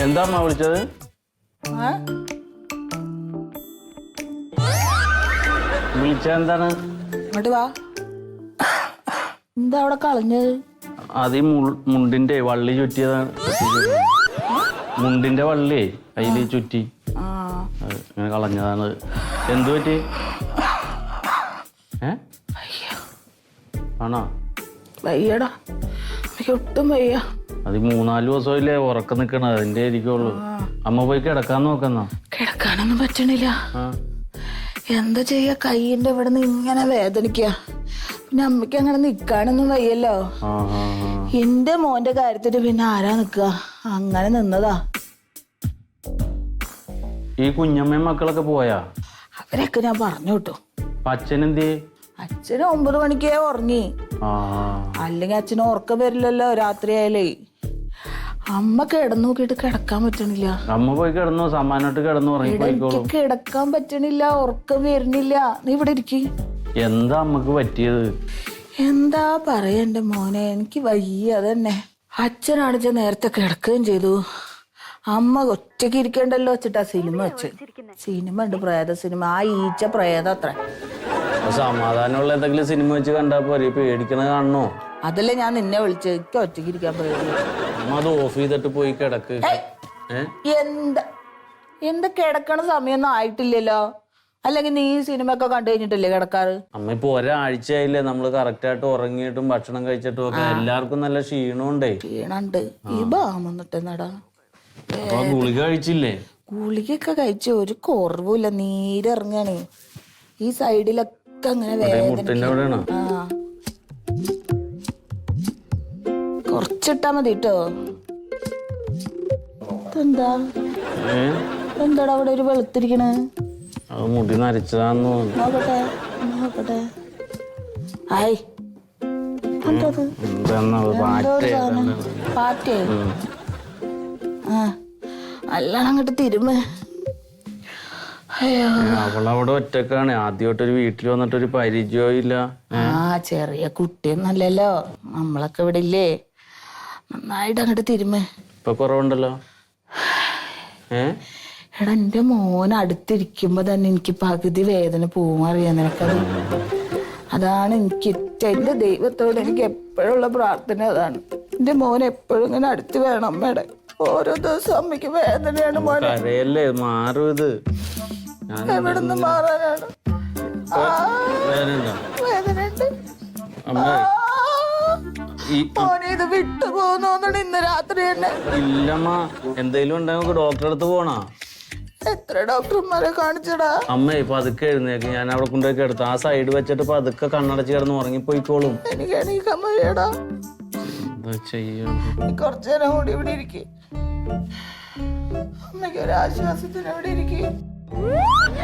എന്താ അമ്മ വിളിച്ചത്? ആ? എന്താണ്? ഇങ്ങോട്ട് വാ. എന്താ അവിടെ കളഞ്ഞത്? അത് ഈ മുണ്ടിന്റെ വള്ളി ചുറ്റിയതാണ്. മുണ്ടിന്റെ വള്ളിയേ അതിൽ ചുറ്റി. ഇങ്ങനെ കളഞ്ഞതാണ്. എന്തു പറ്റി? ഏ? ആണോ? വയ്യടാ. ഒട്ടും വയ്യ. അത് ഈ മൂന്നാൽ ദിവസമില്ലേ ഉറക്കം നിക്കണത്. അതിന്റെ ആയിരിക്കുള്ളൂ. അമ്മ പോയി കിടക്കാൻ നോക്കുന്ന? കിടക്കാനൊന്നും പറ്റണില്ല. എന്താ ചെയ്യാ? കൈയിന്റെ ഇവിടെ നിന്ന് ഇങ്ങനെ വേദനിക്കുക പിന്നെ അമ്മയ്ക്ക് അങ്ങനെ നിക്കാനൊന്നും വയ്യല്ലോ. എന്റെ മോന്റെ കാര്യത്തിന് പിന്നെ ആരാ നിക്കുക അങ്ങനെ നിന്നതാ. ഈ കുഞ്ഞമ്മയും മക്കളൊക്കെ പോയാ? അവരൊക്കെ ഞാൻ പറഞ്ഞു കിട്ടും അച്ഛനെന്തേ അച്ഛന് ഒമ്പത് മണിക്കേ ഉറങ്ങി. അല്ലെങ്കിൽ അച്ഛന് ഉറക്കം വരില്ലല്ലോ രാത്രി ആയാലേ. അമ്മ കിടന്നു നോക്കിയിട്ട് കിടക്കാൻ പറ്റണില്ല. അമ്മ പോയി കിടന്നു സമ്മാനമായിട്ട് കിടന്നു എനിക്ക് കിടക്കാൻ പറ്റണില്ല ഉറക്കം വരുന്നില്ല. നീ ഇവിടെ ഇരിക്കി. എന്താ അമ്മയ്ക്ക് പറ്റിയത്? എന്താ പറയാ എന്റെ മോനെ എനിക്ക് വയ്യ അതന്നെ. അച്ഛനാണിച്ച നേരത്തെ കിടക്കുകയും ചെയ്തു. അമ്മ ഒറ്റയ്ക്ക് ഇരിക്കണ്ടല്ലോ വെച്ചിട്ടാ സിനിമ വെച്ച്. സിനിമ ഉണ്ട് പ്രേത സിനിമ. ആ ഈച്ച പ്രേത അത്ര. സമാധാനമുള്ള എന്തെങ്കിലും സിനിമ വെച്ച് കണ്ടാ പോരെ. പേടിക്കണ കാണണോ? അതല്ലേ ഞാൻ നിന്നെ വിളിച്ച് എനിക്ക് ഒറ്റയ്ക്ക് ഇരിക്കാൻ അമ്മ അത് ഓഫ് ചെയ്തിട്ട് പോയി കിടക്ക്. എന്ത് എന്താ? എന്താ കിടക്കണ സമയൊന്നും ആയിട്ടില്ലല്ലോ. അല്ലെങ്കിൽ നീ ഈ സിനിമ ഒക്കെ കണ്ടു കഴിഞ്ഞിട്ടില്ലേ കിടക്കാറ്? അമ്മ ഇപ്പൊ ഒരാഴ്ചയായില്ലേ നമ്മൾ കറക്റ്റ് ആയിട്ട് ഉറങ്ങിയിട്ടും ഭക്ഷണം കഴിച്ചിട്ടും ഒക്കെ. എല്ലാവർക്കും നല്ല ക്ഷീണമുണ്ടേ. ക്ഷീണുണ്ട് ഈ ബാമൊന്നിട്ട് നടാ അപ്പൊ ഗുളിക കഴിച്ചില്ലേ? ഗുളികയൊക്കെ കഴിച്ച് ഒരു കുറവുമില്ല. നീരിറങ്ങണേ. ഈ സൈഡിലൊക്കെ അങ്ങനെ ഇവിടെ വേദന കുറച്ചിട്ടാ മതി കേട്ടോ എന്താ എന്താടാ അവിടെ ഒരു വെളുത്തിരിക്കണ്? മുടി നരച്ചതാന്ന് തോന്നുന്നു. നോക്കട്ടെ നോക്കട്ടെ. ആയി എന്തത് എന്താന്ന് പാറ്റ ആ. അങ്ങോട്ട് തിരുമ. അവളവിടെ ഒറ്റക്കാണ്. ആദ്യമായിട്ടൊരു വീട്ടിൽ വന്നിട്ട് ഒരു പരിചയവും ഇല്ല ആ ചെറിയ കുട്ടിയൊന്നല്ലല്ലോ. നമ്മളൊക്കെ ഇവിടെ ഇല്ലേ നന്നായിട്ട് അങ്ങോട്ട് തിരുമേ. ഇപ്പൊ കുറവുണ്ടല്ലോ? ഏ? എടാ എന്റെ മോൻ അടുത്തിരിക്കുമ്പോ തന്നെ എനിക്ക് പകുതി വേദന പോവും അറിയാൻ നിനക്കത്. അതാണ് എനിക്ക് എന്റെ ദൈവത്തോട് എനിക്ക് എപ്പോഴുള്ള പ്രാർത്ഥന അതാണ്. എന്റെ മോൻ എപ്പോഴും ഇങ്ങനെ അടുത്ത് വേണം. അമ്മയുടെ ഓരോ ദിവസം അമ്മയ്ക്ക് വേദനയാണ് മോനെ. മാറും ഇത്. ഞാൻ എവിടെ നിന്ന് മാറാനാണ്? വേദനയുണ്ട്? മോനെ ഇത് വിട്ടു പോകുന്നോന്നാണ് ഇന്ന് രാത്രി തന്നെ. ഇല്ലമ്മ എന്തേലും ഉണ്ടെങ്കിൽ നമുക്ക് ഡോക്ടറെ അടുത്ത് പോണാ? എത്ര ഡോക്ടർമാരെ കാണിച്ചടാ? അമ്മേ പതുക്കെ എഴുന്നേക്ക്. ഞാൻ അവിടെ കൊണ്ടുപോയി കിടത്തു. ആ സൈഡ് വെച്ചിട്ട് പതുക്കെ കണ്ണടച്ച് കിടന്ന് ഉറങ്ങിപ്പോയിക്കോളും. എനിക്ക് എണീക്കാൻ വയ്യടാ. എന്താ ചെയ്യണം നീ കുറച്ചു നേരം കൂടി ഇവിടെ ഇരിക്കും. അമ്മയ്ക്ക് ഒരു ആശ്വാസത്തിന് ഇവിടെ ഇരിക്കും.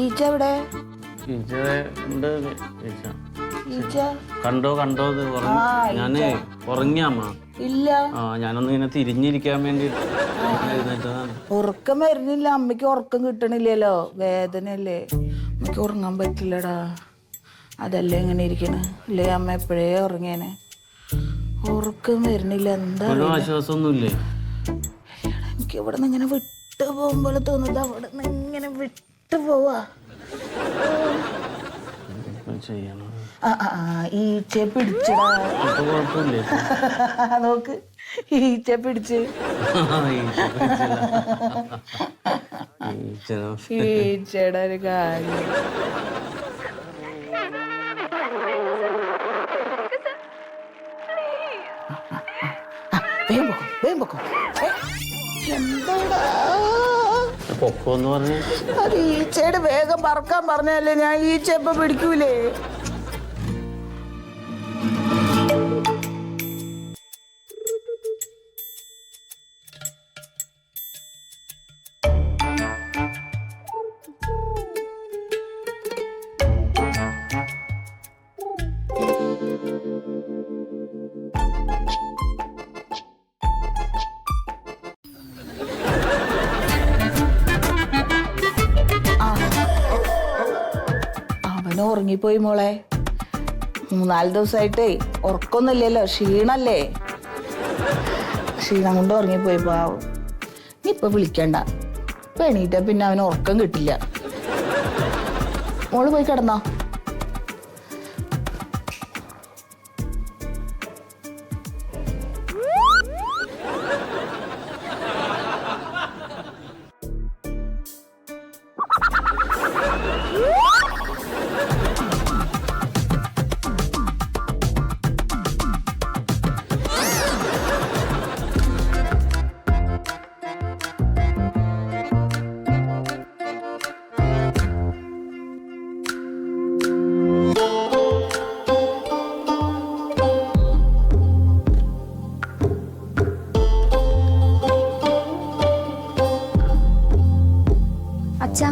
ഈച്ച. എവിടെ. കണ്ടോ കണ്ടോ ഞാനേ ഉറങ്ങിയമ്മ ഇല്ല. ആ ഞാനൊന്ന് ഇങ്ങനെ തിരിഞ്ഞിരിക്കാൻ വേണ്ടി ഉറക്കം വരുന്നില്ല. അമ്മയ്ക്ക് ഉറക്കം കിട്ടണില്ലല്ലോ. വേദനയല്ലേ. അമ്മയ്ക്ക് ഉറങ്ങാൻ പറ്റില്ലടാ. അതല്ലേ ഇങ്ങനെ ഇരിക്കണേ. അല്ലേ അമ്മ എപ്പോഴേ ഉറങ്ങിയനെ? ഉറക്കം വരുന്നില്ല. എന്താ ആശ്വാസമൊന്നുമില്ലേ? എനിക്ക് ഇവിടെ നിന്ന് ഇങ്ങനെ വിട്ടു പോകും പോലെ തോന്നുന്നത് അവിടെ നിന്ന് ഇങ്ങനെ വിട്ടു പോവാ. ഇപ്പൊ ചെയ്യണം ആ, പിടിച്ചടാ. നോക്ക് ഈച്ച പിടിച്ച്. ഈച്ച. ഈച്ച ഈച്ചയുടെ ഒരു കാര്യം. വേഗം പൊക്കോ, വേഗം പൊക്കോ. ഏ, എന്താടാ? പൊക്കോ എന്ന് പറഞ്ഞ്. അത് ഈച്ചയുടെ വേഗം പറക്കാൻ പറഞ്ഞല്ലേ ഞാൻ ഈച്ച ഇപ്പൊ പിടിക്കൂലേ? ഉറങ്ങിപ്പോയി മോളെ. മൂന്നാൽ ദിവസമായിട്ടേ ഉറക്കൊന്നുമില്ലല്ലോ ക്ഷീണല്ലേ? ക്ഷീണം കൊണ്ട് ഉറങ്ങിപ്പോയി പാവും. നീ ഇപ്പൊ വിളിക്കണ്ട. ഇപ്പൊ എണീറ്റ പിന്നെ അവന് ഉറക്കം കിട്ടില്ല. മോൾ പോയി കിടന്നോ. അച്ഛാ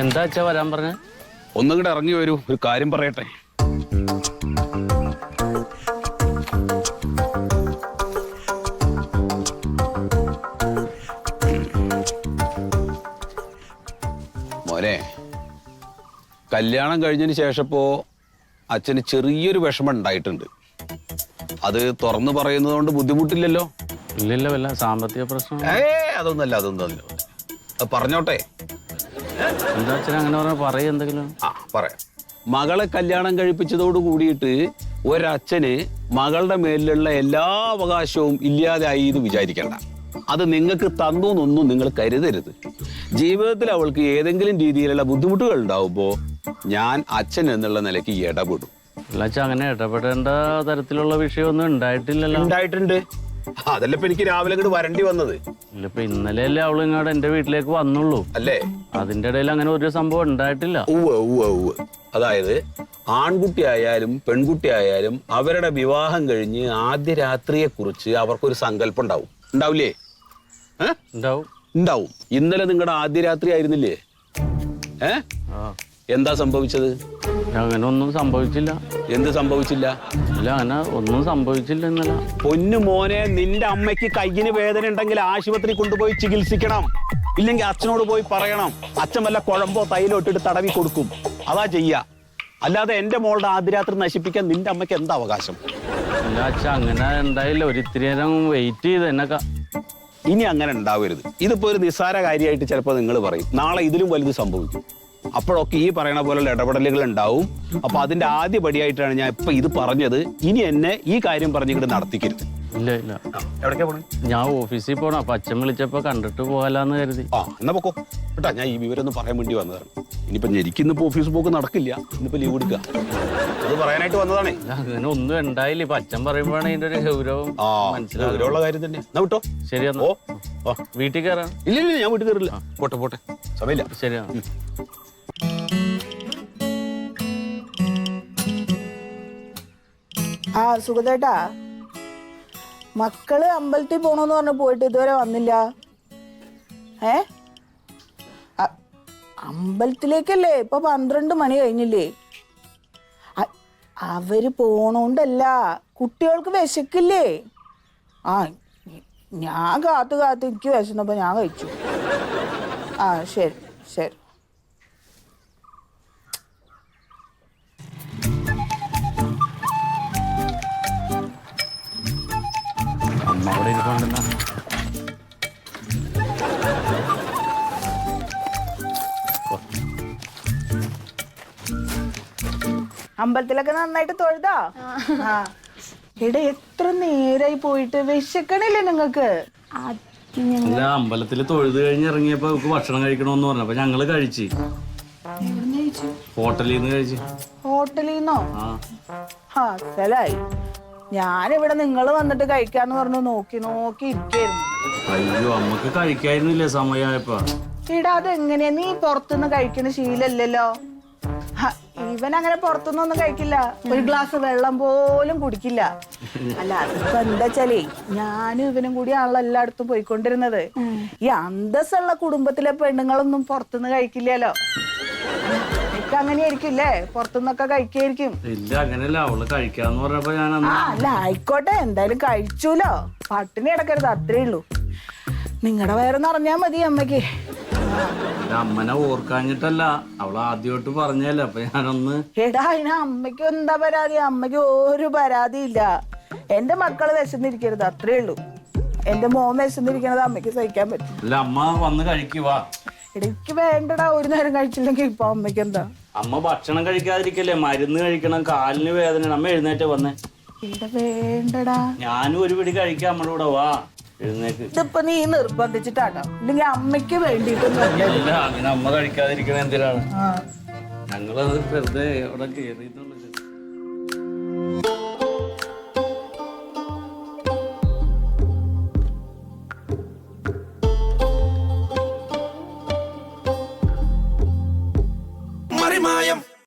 എന്താ അച്ഛാ വരാൻ പറഞ്ഞ? ഒന്നും കൂടെ ഇറങ്ങി വരൂ. ഒരു കാര്യം പറയട്ടെ. കല്യാണം കഴിഞ്ഞതിന് ശേഷപ്പോ അച്ഛന് ചെറിയൊരു വിഷമം ഉണ്ടായിട്ടുണ്ട്. അത് തുറന്നു പറയുന്നത് കൊണ്ട് ബുദ്ധിമുട്ടില്ലല്ലോ? ഇല്ലല്ലോ വല്ല സാമ്പത്തിക പ്രശ്നം. ഏ അതൊന്നല്ല അതൊന്നല്ല അത് പറഞ്ഞോട്ടെ. എന്താ അച്ഛൻ അങ്ങനെ പറയും എന്തെങ്കിലും. ആ പറയാം. മകളെ കല്യാണം കഴിപ്പിച്ചതോട് കൂടിയിട്ട് ഒരച്ഛന് മകളുടെ മേലിലുള്ള എല്ലാ അവകാശവും ഇല്ലാതായി എന്ന് വിചാരിക്കണ്ട. അത് നിങ്ങൾക്ക് തന്നു എന്നൊന്നും നിങ്ങൾ കരുതരുത്. ജീവിതത്തിൽ അവൾക്ക് ഏതെങ്കിലും രീതിയിലുള്ള ബുദ്ധിമുട്ടുകൾ ഉണ്ടാവുമ്പോൾ ഞാൻ അച്ഛൻ എന്നുള്ള നിലയ്ക്ക് ഇടപെടും. അല്ല അങ്ങനെ ഇടപെടേണ്ട തരത്തിലുള്ള വിഷയമൊന്നും ഉണ്ടായിട്ടില്ലല്ലോ. ഉണ്ടായിട്ടുണ്ട്. അതല്ല ഇപ്പൊ എനിക്ക് രാവിലെ ഇങ്ങോട്ട് വരണ്ടി വന്നത്. ഇല്ല ഇപ്പൊ ഇന്നലെയല്ലേ അവൾ ഇങ്ങോട്ട് എന്റെ വീട്ടിലേക്ക് വന്നുള്ളൂ. അല്ലേ? അതിന്റെ ഇടയിൽ അങ്ങനെ ഒരു സംഭവം ഉണ്ടായിട്ടില്ല. ഉവ്വ് ഉവ്വ് ഉവ്വ്. അതായത് ആൺകുട്ടി ആയാലും പെൺകുട്ടി ആയാലും അവരുടെ വിവാഹം കഴിഞ്ഞ് ആദ്യ രാത്രിയെ കുറിച്ച് അവർക്കൊരു സങ്കല്പം ഉണ്ടാവും. ഉണ്ടാവില്ലേ? ഏ? ഉണ്ടാവും. ഉണ്ടാവും. ഇന്നലെ നിങ്ങളുടെ ആദ്യ രാത്രി ആയിരുന്നില്ലേ? ഏ? ആ. എന്താ സംഭവിച്ചത്? അങ്ങനെ ഒന്നും സംഭവിച്ചില്ല. എന്ത് സംഭവിച്ചില്ല? അല്ല അങ്ങനെ ഒന്നും സംഭവിച്ചില്ല എന്നല്ല പൊന്നു മോനെ നിന്റെ അമ്മയ്ക്ക് കയ്യിന് വേദന ഉണ്ടെങ്കിൽ ആശുപത്രി കൊണ്ടുപോയി ചികിത്സിക്കണം. ഇല്ലെങ്കിൽ അച്ഛനോട് പോയി പറയണം. അച്ഛൻ വല്ല കുഴമ്പോ തൈലോ ഇട്ടിട്ട് തടവി കൊടുക്കും. അതാ ചെയ്യ. അല്ലാതെ എന്റെ മോളുടെ ആദ്യരാത്രി നശിപ്പിക്കാൻ നിന്റെ അമ്മയ്ക്ക് എന്താ അവകാശം? ഇല്ല അച്ഛാ അങ്ങനെ ഉണ്ടായില്ല ഒരിത്തിരി നേരം വെയിറ്റ് ചെയ്ത് എന്നൊക്കെ. ഇനി അങ്ങനെ ഉണ്ടാവരുത്. ഇതിപ്പോ ഒരു നിസ്സാര കാര്യമായിട്ട് ചിലപ്പോൾ നിങ്ങൾ പറയും. നാളെ ഇതിലും വലുത് സംഭവിക്കും. അപ്പോഴൊക്കെ ഈ പറയണ പോലുള്ള ഇടപെടലുകൾ ഉണ്ടാവും. അപ്പൊ അതിന്റെ ആദ്യ പടിയായിട്ടാണ് ഞാൻ ഇപ്പൊ ഇത് പറഞ്ഞത്. ഇനി എന്നെ ഈ കാര്യം പറഞ്ഞിട്ട് നടത്തിക്കരുത്. ഇല്ല ഇല്ല. എവിടേക്കാ പോണേ? ഞാൻ ഓഫീസിൽ പോണം. അപ്പൊ അച്ഛൻ വിളിച്ചപ്പോ കണ്ടിട്ട് പോകാലെന്ന് കരുതി. ആ എന്നാ പൊക്കോ. കേട്ടാ ഞാൻ ഈ വിവരം ഒന്നും പറയാൻ വേണ്ടി വന്നതാണ്. ഇനിയിപ്പോ എനിക്കിന്നിപ്പോ ഓഫീസ് പോക്ക് നടക്കില്ല. ഇന്നിപ്പോ ലീവ് എടുക്കുക. അത് പറയാനായിട്ട് വന്നതാണേ. അങ്ങനെ ഒന്നും ഉണ്ടായില്ല. ഇപ്പൊ അച്ഛൻ പറയുമ്പോഴാണ് ഇതിന്റെ ഒരു ഗൗരവം ആ മനസ്സിലാവുള്ള കാര്യം തന്നെ. എന്നാ വിട്ടോ. ശരിയാണ് എന്നാ. ഓ വീട്ടിൽ കയറാം. ഇല്ല ഇല്ല ഞാൻ വീട്ടിൽ കയറില്ല. പോട്ടെ പോട്ടെ. സമയമില്ല. ശരിയാ ആ സുഖതേട്ടാ മക്കൾ അമ്പലത്തിൽ പോണെന്ന് പറഞ്ഞു പോയിട്ട് ഇതുവരെ വന്നില്ല. ഏ? അമ്പലത്തിലേക്കല്ലേ? ഇപ്പൊ പന്ത്രണ്ട് മണി കഴിഞ്ഞില്ലേ? അവർ പോണോണ്ടല്ല. കുട്ടികൾക്ക് വിശക്കില്ലേ? ആ ഞാൻ കാത്തു കാത്ത് എനിക്ക് വിശന്നപ്പോ ഞാൻ കഴിച്ചു. ആ ശരി ശരി. അമ്മ അവിടെ ഇരിപ്പുണ്ടെന്നാ അമ്പലത്തിലൊക്കെ നന്നായിട്ട് തൊഴുതാ? ആ. എടാ എത്ര നേരായി പോയിട്ട് വിശക്കണില്ലേ നിങ്ങക്ക് അല്ല അമ്പലത്തിൽ തൊഴുത് കഴിഞ്ഞ് ഇറങ്ങിയപ്പോ അവർക്ക് ഭക്ഷണം കഴിക്കണമെന്ന് പറഞ്ഞു. അപ്പൊ ഞങ്ങൾ കഴിച്ച്. ഹോട്ടലിൽ നിന്ന് കഴിച്ച്. ഹോട്ടലിൽ നിന്നോ ആ. ആ സ്ഥലായി. ഞാനിവിടെ നിങ്ങൾ വന്നിട്ട് കഴിക്കാന്ന് പറഞ്ഞു നോക്കി നോക്കി ഇരിക്കായിരുന്നു. അയ്യോ അമ്മയ്ക്ക് കഴിക്കായിരുന്നില്ലേ സമയമായപ്പോ ഇടാ അതെങ്ങനെയാ? നീ പുറത്തുനിന്ന് കഴിക്കുന്ന ശീലല്ലല്ലോ. ഇവൻ അങ്ങനെ പുറത്തുനിന്നൊന്നും കഴിക്കില്ല. ഒരു ഗ്ലാസ് വെള്ളം പോലും കുടിക്കില്ല. അല്ല അതിപ്പോ എന്താ വെച്ചാലേ ഞാനും ഇവനും കൂടി ആണല്ലോ എല്ലായിടത്തും പോയിക്കൊണ്ടിരുന്നത്. ഈ അന്തസ്സുള്ള കുടുംബത്തിലെ പെണ്ണുങ്ങളൊന്നും പുറത്തുനിന്ന് കഴിക്കില്ലല്ലോ. എനിക്ക് അങ്ങനെയായിരിക്കില്ലേ പുറത്തുനിന്നൊക്കെ കഴിക്കായിരിക്കും ഇല്ല അങ്ങനെയല്ല. അവൾ കഴിക്കാന്ന് പറഞ്ഞപ്പോ ഞാൻ ആ അല്ല ആയിക്കോട്ടെ. എന്തായാലും കഴിച്ചൂലോ. പട്ടിണി കിടക്കരുത് അത്രേ ഉള്ളൂ. നിങ്ങളുടെ വയറ് നിറഞ്ഞാ മതി അമ്മയ്ക്ക് അമ്മനെ ഓർക്കാഞ്ഞിട്ടല്ല. അവൾ ആദ്യമായിട്ട് പറഞ്ഞല്ലേ അപ്പൊ ഞാനൊന്ന് എടാ അതിന് അമ്മയ്ക്ക് എന്താ പരാതി? അമ്മയ്ക്ക് ഒരു പരാതി ഇല്ല. എന്റെ മക്കൾ വിശന്നിരിക്കരുത് അത്രേ ഉള്ളൂ. എന്റെ മോൻ വിശന്നിരിക്കണത് അമ്മയ്ക്ക് സഹിക്കാൻ പറ്റും അല്ല അമ്മ വന്ന് കഴിക്കുവാ എനിക്ക് വേണ്ടടാ ഒരു നേരം കഴിച്ചില്ലെങ്കിൽ ഇപ്പൊ അമ്മയ്ക്ക് എന്താ? അമ്മ ഭക്ഷണം കഴിക്കാതിരിക്കല്ലേ മരുന്ന് കഴിക്കണം കാലിന് വേദന അമ്മ എഴുന്നേറ്റ് വന്നേ. എടാ വേണ്ടടാ. ഞാനും ഒരു പിടി കഴിക്കാം അമ്മയുടെ കൂടെ വാ എഴുന്നേക്ക്. ഇതിപ്പോ നീ നിർബന്ധിച്ചിട്ടാട്ടോ ഇല്ലെങ്കിൽ അമ്മയ്ക്ക് അങ്ങനെ അമ്മ കഴിക്കാതിരിക്കണ എന്തിനാണ്? ഞങ്ങളത് വെറുതെ അവിടെ കയറിയിട്ടുള്ളൂ